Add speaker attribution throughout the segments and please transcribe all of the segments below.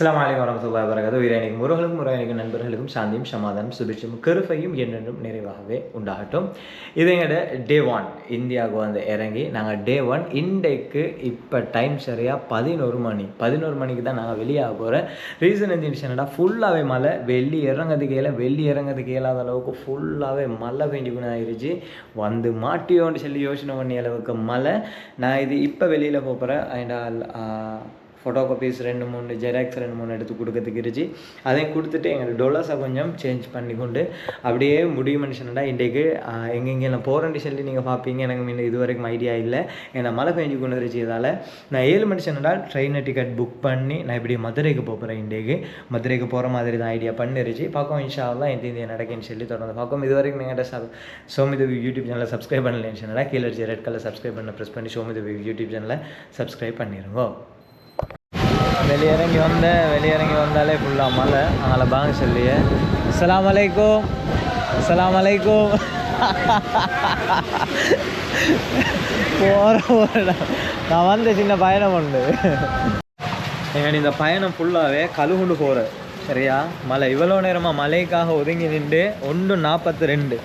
Speaker 1: அஸ்ஸலாமு அலைக்கும் வரமத்துல்லாஹி வரகாத்து உயிரணிக்கும் முருகனுக்கும் முருகனுக்கும் நண்பர்களுக்கும் சாந்தியும் சமாதானம் சுபிட்சம் கருப்பையும் என்றென்றும் நிறைவாகவே உண்டாகட்டும். இது எங்களோட டே ஒன் இந்தியாவுக்கு வந்து இறங்கி நாங்கள் டே ஒன் இன்றைக்கு இப்போ டைம் சரியாக பதினோரு மணி. பதினோரு மணிக்கு தான் நாங்கள் வெளியாக போகிறோம் ரீசன் இருந்துச்சுன்னா ஃபுல்லாகவே மழை வெள்ளி இறங்கிறதுக்கு இயல வெள்ளி இறங்கிறதுக்கு இயலாத அளவுக்கு ஃபுல்லாகவே மழை பெஞ்சுக்கணும் ஆயிடுச்சு வந்து மாட்டியோன்னு சொல்லி யோசனை பண்ணிய அளவுக்கு மழை. நான் இது இப்போ வெளியில் போகிறேன் அண்ட் ஃபோட்டோ காப்பீஸ் ரெண்டு மூணு ஜெராக்ஸ் ரெண்டு மூணு எடுத்து கொடுக்கறதுக்கு இருந்துச்சு. அதையும் கொடுத்துட்டு எங்களுக்கு டொலர்ஸை கொஞ்சம் சேஞ்ச் பண்ணி கொண்டு அப்படியே முடியும் மனுஷனடா இன்றைக்கு எங்கெங்கே நான் போகிறேன்னு சொல்லி நீங்கள் பார்ப்பீங்க எனக்கு முன்ன இது வரைக்கும் ஐடியா இல்லை. ஏன்னா மழை பெஞ்சு கொண்டு இருந்துச்சு இதால். நான் ஏழு மனுஷனடா ட்ரெயினை டிக்கெட் புக் பண்ணி நான் இப்படி மதுரைக்கு போகிறேன் இன்றைக்கு. மதுரைக்கு போகிற மாதிரி தான் ஐடியா பண்ணிருச்சு. பார்க்கும் இன்ஷால்லாம் எந்த இந்தியா நடக்குன்னு சொல்லி தொடர்ந்து பார்க்கும் இது வரைக்கும் நீங்கள் சப் சோமிதவி யூடியூப் சேனலை சப்ஸ்கிரைப் பண்ணலன்னு சொன்னால் கீழே ரெட் கலர் சப்ஸ்கிரைப் பண்ண ப்ரெஸ் பண்ணி சோமிதவி யூடியூப் சேனலை சப்ஸ்கிரைப் பண்ணிடுங்க வெளியிறங்கி வந்தேன் வெளியிறங்கி வந்தாலே ஃபுல்லாக மழை. அதனால் பாங்க சொல்லியே. அஸ்லாம் அலைக்கும். அஸ்லாம் அலைக்கும். போகிற போகிறடா நான் வந்த சின்ன பயணம் உண்டு எங்கள் இந்த பயணம் ஃபுல்லாகவே கழுகுண்டு போகிறேன் சரியா? மழை. இவ்வளோ நேரமாக மழைக்காக ஒதுங்கி நின்று ஒன்று நாற்பத்தி ரெண்டு.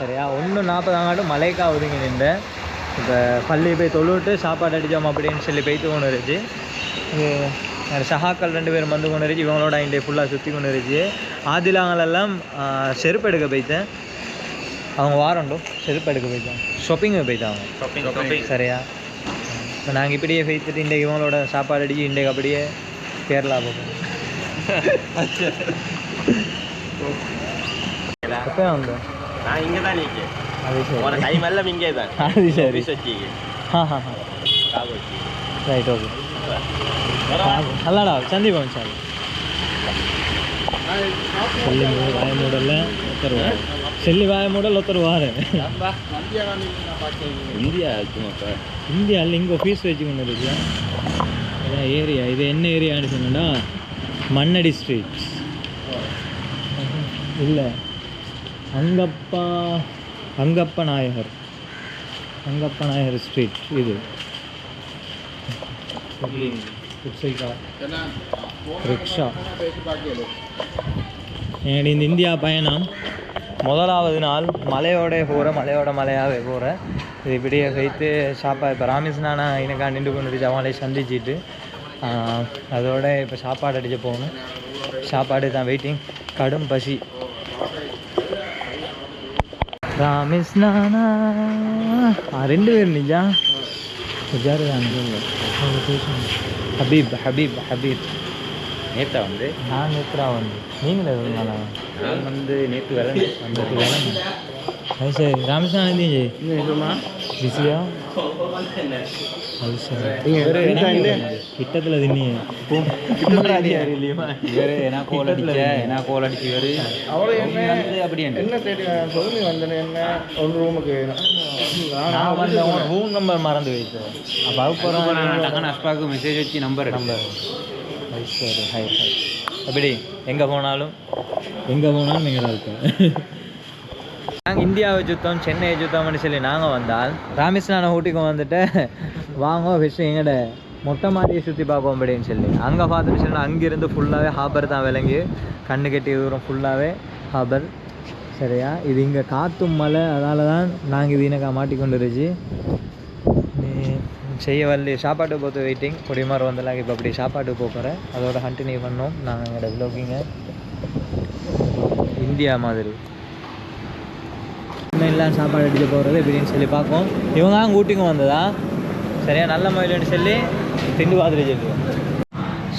Speaker 1: சரியா? ஒன்று நாற்பதாங்காட்டும் மழைக்காக ஒதுங்கி நின்று இப்போ பள்ளி போய் தொழுவிட்டு சாப்பாடு அடித்தோம் அப்படின்னு சொல்லி போய்த்து கொண்டு இருந்துச்சு ரெண்டு பேரும் வந்து கொண்டு இருந்துச்சு இவங்களோட இண்டே ஃபுல்லாக சுற்றி கொண்டு இருந்துச்சு ஆதிலாங்களெல்லாம் செருப்பு எடுக்க போய்த்தேன் அவங்க வாரண்டோ செருப்பு எடுக்க போய்த்தாங்க ஷாப்பிங்கு போய்த்தாங்க
Speaker 2: ஷாப்பிங் ஷாப்பிங்
Speaker 1: சரியா? இப்போ நாங்கள் இப்படியே போய்த்துட்டு இன்றைக்கு இவங்களோட சாப்பாடு அடிச்சு இன்றைக்கு அப்படியே கேரளா போகிறோம் எப்போ வந்தோம்
Speaker 2: நான் இங்கே தான் நீங்க
Speaker 1: அது
Speaker 2: உன
Speaker 1: சரி
Speaker 2: டைம் எல்லாம் இங்கே தான்
Speaker 1: அது சரி. ஹா ஹா ஹா ரைட் ஓகே அல்லாடா சந்திப்போம் சார் செல்லி வாய மூடல ஒருத்தர் செல்லி வாய மூடல் ஒருத்தர் வாரு
Speaker 2: இந்தியா இருக்குமாப்பா
Speaker 1: இந்தியாவில் இங்கே ஆஃபீஸ் வச்சு கொண்டு இருக்கியா இதான் ஏரியா இது என்ன ஏரியான்னு சொன்னா மண்ணடி ஸ்ட்ரீட் இல்லை. அங்கப்பா அங்கப்ப நாயகர். அங்கப்ப நாயகர் ஸ்ட்ரீட் இது. ரிக்ஷா என்னுடைய இந்த இந்தியா பயணம் முதலாவது நாள் மலையோட போகிறேன் மலையோட மலையாகவே போகிறேன் இது இப்படியே வைத்து சாப்பாடு இப்போ ராமேஸ்வரனா எனக்கா நின்று கொண்டு அவங்களே சந்திச்சிட்டு அதோட இப்போ சாப்பாடு அடிக்க போகணும் சாப்பாடு தான் வெயிட்டிங் கடும் பசி ராமேஸ்வரனா ரெண்டு பேர் நிஜா ஜாரு தான் ஹபீப் ஹபீப் ஹபீப்
Speaker 2: நேத்தா வந்து?
Speaker 1: நான் நேத்ரா வந்து நீங்களே இருந்தாலா
Speaker 2: நான் வந்து நேற்று வரேன்.
Speaker 1: வந்தது வேணும் அது சரி. இருந்தீங்க பிஸியா? கிட்டத்தில் தின்னி
Speaker 2: இவரு என்ன கோல் அடிச்ச என்ன கோல் அடிச்சு இவரு? வந்து அப்படியே
Speaker 3: என்ன? தேடி சொல்லி வந்தேன்? என்ன? ஒரு ரூமுக்கு.
Speaker 1: நான் வந்து ரூம் நம்பர் மறந்து வைத்தேன் அப்போ அதுக்கப்புறம்
Speaker 2: டக்குனு அஸ்பாக்கு மெசேஜ் வச்சு நம்பர்
Speaker 1: நம்பர் சரி. ஹை ஹை எப்படி எங்கே போனாலும்? எங்கே போனாலும் நீங்கள் தான் இருப்பேன் நாங்கள் இந்தியாவை சுத்தம் சென்னையை சுத்தம்னு சொல்லி நாங்கள் வந்தால் ராமேஸ்வரான ஊட்டிக்கு வந்துட்டு வாங்க விஷயம் எங்கட மொட்டை மாதிரியே சுற்றி பார்ப்போம் அப்படின்னு சொல்லி. அங்கே பார்த்துட்டு சொல்லி அங்கேருந்து ஃபுல்லாகவே ஹாபர் தான் விளங்கி கண்ணு கட்டி தூரம் ஃபுல்லாகவே ஹாபர் சரியா? இது இங்கே காற்றும் மலை அதால தான் நாங்கள் இது எனக்கு மாட்டிக்கொண்டு நீ செய்ய வரல சாப்பாட்டு போத்து வெயிட்டிங் கொடிமார் வந்தெல்லாம் இப்போ அப்படி சாப்பாட்டுக்கு போகிறேன் அதோட கண்டினியூ பண்ணோம். நாங்கள் எங்களோட விலோக்கிங்க இந்தியா மாதிரி. எல்லாம் சாப்பாடு அடிக்க போகிறது இப்படின்னு சொல்லி பார்ப்போம் இவங்க தான் ஊட்டிக்கும் வந்ததா? சரியா நல்ல மயிலுன்னு சொல்லி திண்டு பார்த்துட்டு சொல்லுவோம்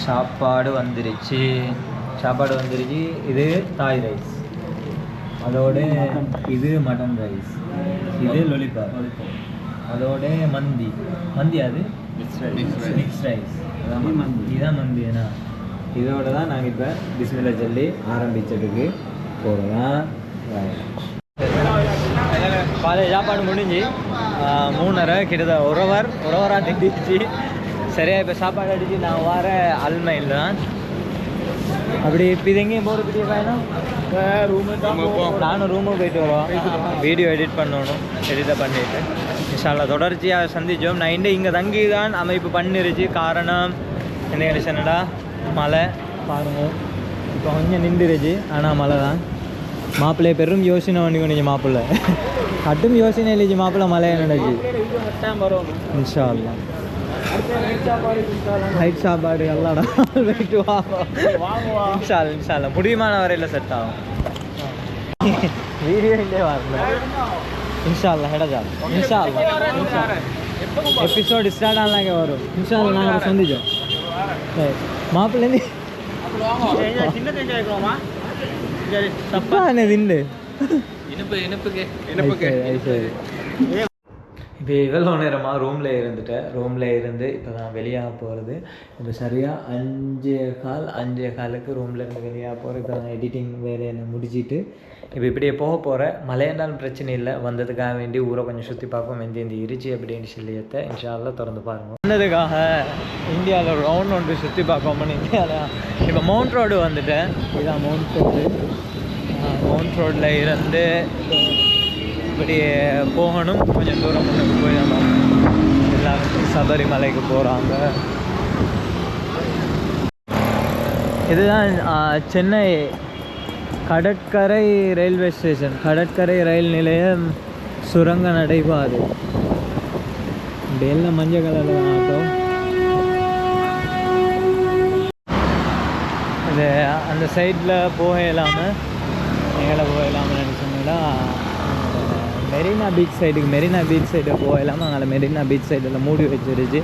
Speaker 1: சாப்பாடு வந்துருச்சு. சாப்பாடு வந்துருச்சு. இது தாய் ரைஸ் அதோட இது மட்டன் ரைஸ் இது லொலிபாப் அதோட மந்தி. மந்தி அது? மிக்ஸ் ரைஸ் மந்தி. இதுதான் மந்தி ஏன்னா இதோட தான் நாங்கள் இப்போ பிஸ்மில்லா சொல்லி ஆரம்பிச்சதுக்கு போகிறோம் காலையில் சாப்பாடு முடிஞ்சு மூணரை கிட்டத்தட்ட ஒரு ஹவர் ஒரு ஹவராக திண்டிச்சு சரியா இப்போ சாப்பாடு அடிச்சு நான் வர அல்மையில் தான். அப்படி இப்போ இது எங்கேயும் போகிற பெரிய பயணம் நானும் ரூமுக்கு போயிட்டு வரோம் வீடியோ எடிட் பண்ணணும். எடிட்டை பண்ணிட்டு. இன்ஷால்லா தொடர்ச்சியாக சந்திச்சோம். நான் இங்கே இங்கே தங்கி தான் அமைப்பு பண்ணிருச்சு. காரணம் என்ன கண்டிஷனடா மழை. பாருங்க. இப்போ கொஞ்சம் நின்றுருச்சு ஆனால் மழை தான் மாப்பிள்ளை பெரும் யோசனை பண்ணி நீங்கள் மாப்பிள்ளை. அட்டும் யோசனை இல்லைச்சு மாப்பிள்ளை மழையை நடச்சு இன்ஷா அல்லா ஹைட் சாப்பாடு எல்லாடா வெயிட்டு வாங்கும் இன்ஷா இன்ஷா அல்லா. முடியுமான வரையில் செட் ஆகும். வீடியோ இல்லே வரல. இன்ஷா அல்லா ஹெடஜா இன்ஷா அல்லா எபிசோடு ஸ்டார்ட் ஆனாங்க வரும். இன்ஷா அல்லா நாங்கள் சந்திச்சோம். மாப்பிள்ளை தப்பா என்ன திண்டு இப்போ இவ்வளோ நேரமாக ரூமில் இருந்துட்டேன். ரூமில் இருந்து இப்போ நான் வெளியாக போகிறது இப்போ சரியாக அஞ்சே கால் அஞ்சே காலுக்கு ரூமில் இருந்து வெளியாக போகிறேன் இப்போ நான் எடிட்டிங் வேலையை முடிச்சுட்டு இப்போ இப்படியே போக போகிறேன் மழையினால் பிரச்சனை இல்லை. வந்ததுக்காக வேண்டி ஊரை கொஞ்சம் சுற்றி பார்ப்போம். எந்த இந்த இருச்சி அப்படின்னு சொல்லியத்தை இன்ஷால்ல திறந்து பாருங்க. வந்ததுக்காக இந்தியாவில் ரவுண்ட் ஒன்று சுற்றி பார்ப்போம்னு இந்தியாவில் இப்போ மவுண்ட் ரோடு வந்துட்டேன். இதான் மவுண்ட் ரோடு மவுண்ட் ரோட்டில் இருந்து இப்படி போகணும். கொஞ்சம் தூரம் முன்னுக்கு போய் நம்ம எல்லாரும் சபரிமலைக்கு போகிறாங்க இதுதான் சென்னை கடற்கரை ரயில்வே ஸ்டேஷன். கடற்கரை ரயில் நிலையம் சுரங்க நடைபாதை. இப்படி எல்லாம் மஞ்சள் கலரில் தான் இது அந்த சைடில் போக இல்லாமல் எங்களை போக இல்லாமல் நினச்சோம்னா மெரினா பீச் சைடுக்கு மெரினா பீச் சைடு போக இல்லாமல் மெரினா பீச் சைடில் மூடி வச்சிருச்சு.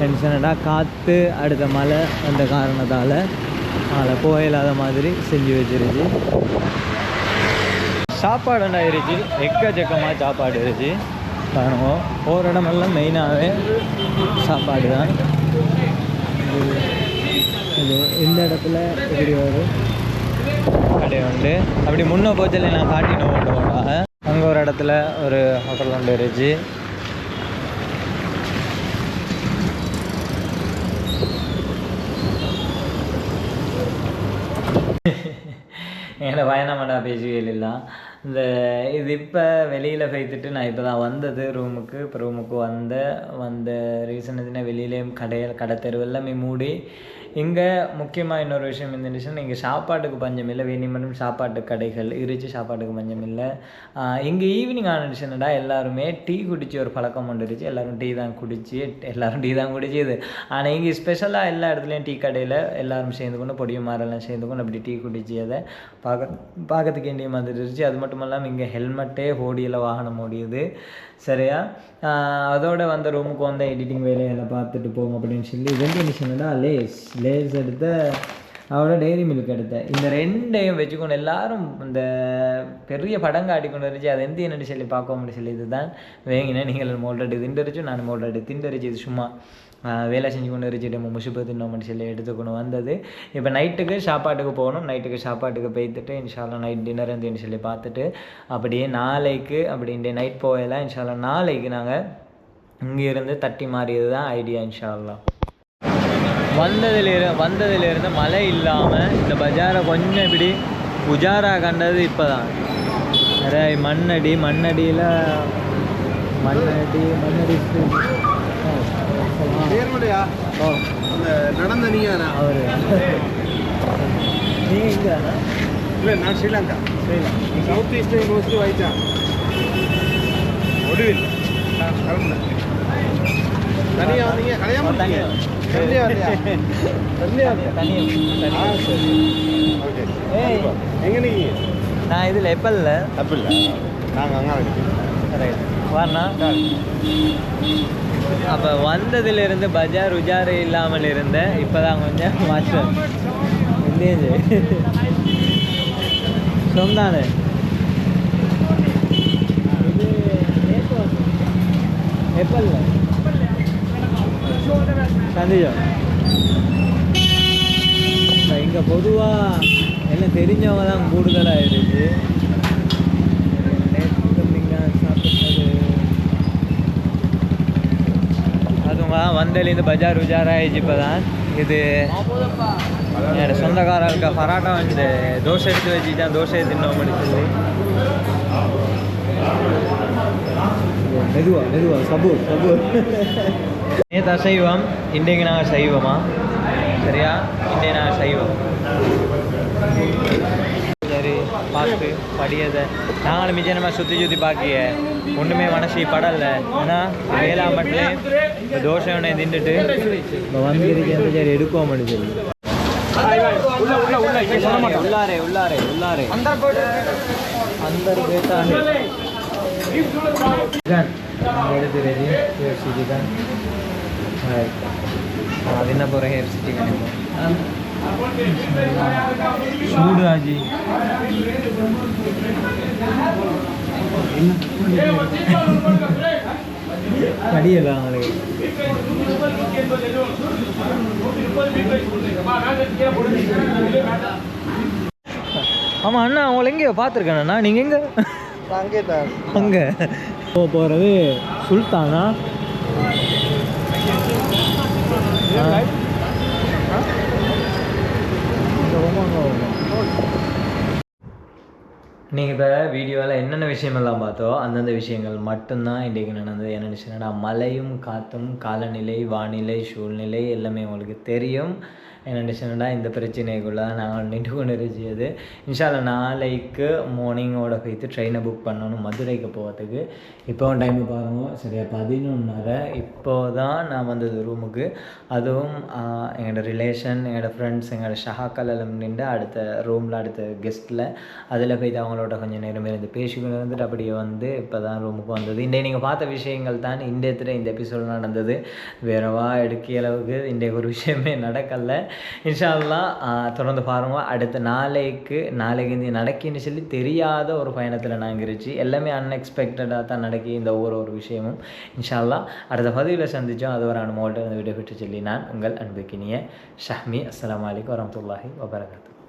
Speaker 1: டென்ஷனடாக காற்று அடுத்த மழை அந்த காரணத்தால் அதில் போக இல்லாத மாதிரி செஞ்சு வச்சிருச்சு. சாப்பாடு ஆயிடுச்சு இருந்துச்சு எக்கச்சக்கமாக சாப்பாடு இருந்துச்சு காரணம் போகிற இடமெல்லாம் மெயினாகவே சாப்பாடு தான். இது- இந்த இடத்துல இப்படி ஒரு கடை உண்டு. அப்படி முன்னே போச்சல நான் காட்டினோம் கொண்டு அங்கே ஒரு இடத்துல ஒரு ஹோட்டல் ஒன்று இருந்துச்சு எங்களை பயணமாடா பேசுவேல் இல்லை இந்த இது இப்போ வெளியில் போய்த்துட்டு நான் இப்போ தான் வந்தது ரூமுக்கு இப்போ ரூமுக்கு வந்த வந்த ரீசன் எதுனா வெளியிலேயும் கடையில் கடை தெருவெல்லாமே மூடி இங்கே முக்கியமாக இன்னொரு விஷயம் இருந்துச்சுன்னா இங்கே சாப்பாட்டுக்கு பஞ்சம் இல்லை. வேணிமனும் சாப்பாட்டு கடைகள் இறைச்சி சாப்பாட்டுக்கு பஞ்சம் இல்லை. இங்கே ஈவினிங் ஆனிச்சுன்னடா எல்லாருமே டீ குடிச்சு ஒரு பழக்கம் கொண்டுருச்சு எல்லாரும் டீ தான் குடிச்சு எல்லோரும் டீ தான் குடிச்சுது. ஆனால் இங்கே ஸ்பெஷலாக எல்லா இடத்துலையும் டீ கடையில் எல்லாரும் சேர்ந்து கொண்டு பொடியும் மாறெல்லாம் சேர்ந்து கொண்டு அப்படி டீ குடிச்சு அதை பார்க்க பார்க்கறதுக்கு வேண்டிய மாதிரி இருந்துச்சு. அது மட்டும் இல்லாமல் இங்கே ஹெல்மெட்டே ஓடியில் வாகனம் ஓடியுது. சரியா? அதோட வந்த ரூமுக்கு வந்த எடிட்டிங் வேலையெல்லாம் பார்த்துட்டு போகும் அப்படின்னு சொல்லி ரெண்டு மிஷினடா லேஸ். லேஸ் எடுத்த அவரோட டெய்ரி மில்க் எடுத்தேன் இந்த ரெண்டையும் வச்சுக்கொண்டு எல்லாரும் இந்த பெரிய படங்க ஆடிக்கொண்டு இருந்துச்சு. அது எந்த என்னன்னு சொல்லி பார்க்க முடியும் சொல்லி இதுதான். வேங்கினேன் நீங்கள் மோல்ரெடி திண்டரிச்சு நான் மோல்ரெடி திண்டரிச்சு இது சும்மா வேலை செஞ்சு கொண்டு இருந்துச்சு. நம்ம முஷிப்பு தின்னோம்னு சொல்லி எடுத்துக்கொண்டு வந்தது. இப்போ நைட்டுக்கு சாப்பாட்டுக்கு போகணும். நைட்டுக்கு சாப்பாட்டுக்கு போய்த்துட்டு இன்ஷாலா நைட் டின்னர் இருந்துன்னு சொல்லி பார்த்துட்டு அப்படியே நாளைக்கு அப்படின்ட்டு நைட் போகலாம் இன்ஷால்லா நாளைக்கு நாங்கள் இங்கேருந்து தட்டி மாறியது தான் ஐடியா இன்ஷால்லா வந்ததுலேரு வந்ததுலேருந்து மழை இல்லாமல் இந்த பஜாரை கொஞ்சம் இப்படி உஜாரா கண்டது இப்போ தான் நிறைய மண்ணடி மண்ணடியில் மண்ணடி மண்ணடி.
Speaker 3: நடந்த நீங்க
Speaker 1: அவர். நீங்கள் இங்கே
Speaker 3: இல்லை நான் Sri Lanka.
Speaker 1: Sri Lanka.
Speaker 3: South east university வாய்ச்சா ஒடுவில் நான் தனியாக வந்தீங்க. தனியாக எங்கே நீங்கள்
Speaker 1: நான் இதில் எப்பல்ல?
Speaker 3: தப்பு இல்லை நாங்கள் அங்கே
Speaker 1: ரைட் வாண்ணா. அப்போ வந்ததிலிருந்து பஜார் உஜார் இல்லாமல் இருந்தேன் இப்போ தான் கொஞ்சம் மாற்றம் இல்லையே சொந்தானே இது சந்தேகம் இப்போ இங்கே பொதுவாக எல்லாம் தெரிஞ்சவங்க தான் கூடுதலாக இருந்துச்சு நேற்று வந்தலேருந்து பஜார் உஜார் ஆயிடுச்சு இப்போ தான் இது என்னோட சொந்தக்காரர்களுக்கு பராட்டா வந்து தோசை எடுத்து வச்சுட்டான் தோசையை தின்னோம்னு சொல்லி. மெதுவா மெதுவா சபூர் சபூர். நேற்று அசைவம் இன்றைக்கு நாங்கள் சைவமா? சரியா? இன்றைக்கு நாங்கள் சைவம். சரி பார்த்து படியதை. நாங்களும் மிச்ச நம்ம சுற்றி சுற்றி பார்க்கிய ஒன்றுமே மனசு படலை. ஏன்னா வேளாண் மட்டும் இப்போ தோசை ஒன்றை தின்றுட்டு இப்போ வந்திருக்கேன் சரி எடுக்கோம் சொல்லி உள்ளாரே உள்ளாரே உள்ளாரே. அந்த பேட்டாண்டு எடுத்து ரெடி சிக்கன் அதின போகிற கேஎஃப்சி சிக்கன் சூடு ஆஜி கடியல அவங்களுக்கு ஆமாம் அண்ணா அவங்கள எங்கேயோ பார்த்துருக்கேண்ணா நீங்கள் எங்கே
Speaker 3: அங்கே தான்
Speaker 1: அங்கே போக போகிறது சுல்தானா நீங்கள் இப்போ வீடியோவில் என்னென்ன விஷயமெல்லாம் பார்த்தோ அந்தந்த விஷயங்கள் மட்டும்தான் இன்றைக்கு நடந்தது. என்ன நினச்சுன்னா மழையும் காற்றும் காலநிலை வானிலை சூழ்நிலை எல்லாமே உங்களுக்கு தெரியும். என்னென்னு இந்த பிரச்சனைக்குள்ளே நாங்கள் நின்று கொண்டு இருந்தது. இன்ஷால்ல நாளைக்கு மார்னிங்கோட போய்த்து ட்ரெயினை புக் பண்ணணும் மதுரைக்கு போகிறதுக்கு இப்போ டைம் பாருங்க சரியா? பதினொன்றரை இப்போ தான் நான் வந்தது ரூமுக்கு அதுவும் எங்களோட ரிலேஷன் எங்களோட ஃப்ரெண்ட்ஸ் எங்களோட ஷஹாக்கள் எல்லாம் நின்று அடுத்த ரூமில் அடுத்த கெஸ்ட்டில் அதில் போய்ட்டு அவங்களோட கொஞ்சம் நேரம் இருந்து பேசிக்கொண்டு இருந்துட்டு அப்படியே வந்து இப்போ தான் ரூமுக்கு வந்தது. இன்றைய நீங்கள் பார்த்த விஷயங்கள் தான் இந்தியத்தில் இந்த எபிசோட் நடந்தது. வேறவா எடுக்கிய அளவுக்கு இன்றைக்கு ஒரு விஷயமே நடக்கலை. இன்ஷா தொடர்ந்து பாருங்க. அடுத்த நாளைக்கு நாளைக்கு இந்த நடக்கின்னு சொல்லி தெரியாத ஒரு பயணத்தில் நாங்கள் இருந்துச்சு. எல்லாமே அன்எக்ஸ்பெக்டடாக தான் நடக்கி இந்த ஒவ்வொரு ஒரு விஷயமும். இன்ஷா அடுத்த பதிவில் சந்தித்தோம் அது ஒரு அனுபவத்தை வந்து விடைபெற்று சொல்லி நான் உங்கள் அன்புக்கினிய ஷஹ்மி. அஸ்லாம் வலைக்கம் வரமத்துல்லாஹி வபரகாத்து